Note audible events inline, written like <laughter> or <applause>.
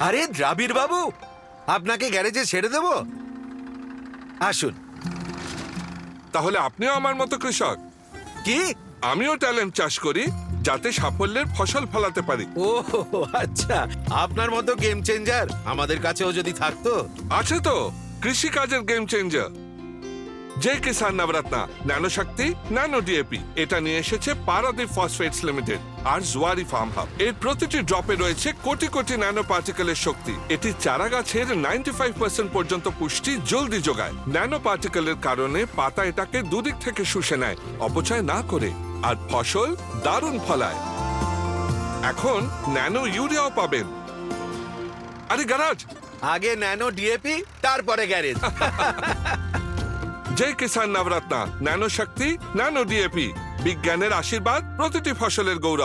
আরে দ্রাবিড় বাবু আপনাকে গ্যারেজে ছেড়ে দেব? আসুন। তাহলে আপনিও আমার মতো কৃষক? কি? আমিও ট্যালেন্ট চাষ করি যাতে সাফল্যের ফসল ফলাতে পারি। ও আচ্ছা আপনার মতো গেম চেঞ্জার আমাদের কাছেও যদি থাকতো। আছে তো কৃষি কাজের গেম চেঞ্জার। যে Kisan Navratna nano Shakti nano DAP এটা নিয়ে এসেছে পারাদীপ ফসফেটস লিমিটেড আর জুয়ারি ফার্ম হাব এর প্রতিটি ড্রপে রয়েছে কোটি কোটি ন্যানো পার্টিকেলের শক্তি। এটি চারা গাছের নাইনটি ফাইভ পার্সেন্ট পর্যন্ত পুষ্টি জলদি যোগায়। ন্যানো পার্টিকেলের কারণে পাতা এটাকে দুদিক থেকে শুষে নেয় অপচয় না করে আর ফসল দারুণ ফলায়। এখন ন্যানো ইউরিয়াও পাবেন। আরে গারাজ! আগে ন্যানো ডিএপি তারপরে garage. <laughs> Jai Kisan Navratna nano Shakti nano DAP. বিজ্ঞানের আশীর্বাদ প্রতিটি ফসলের গৌরব।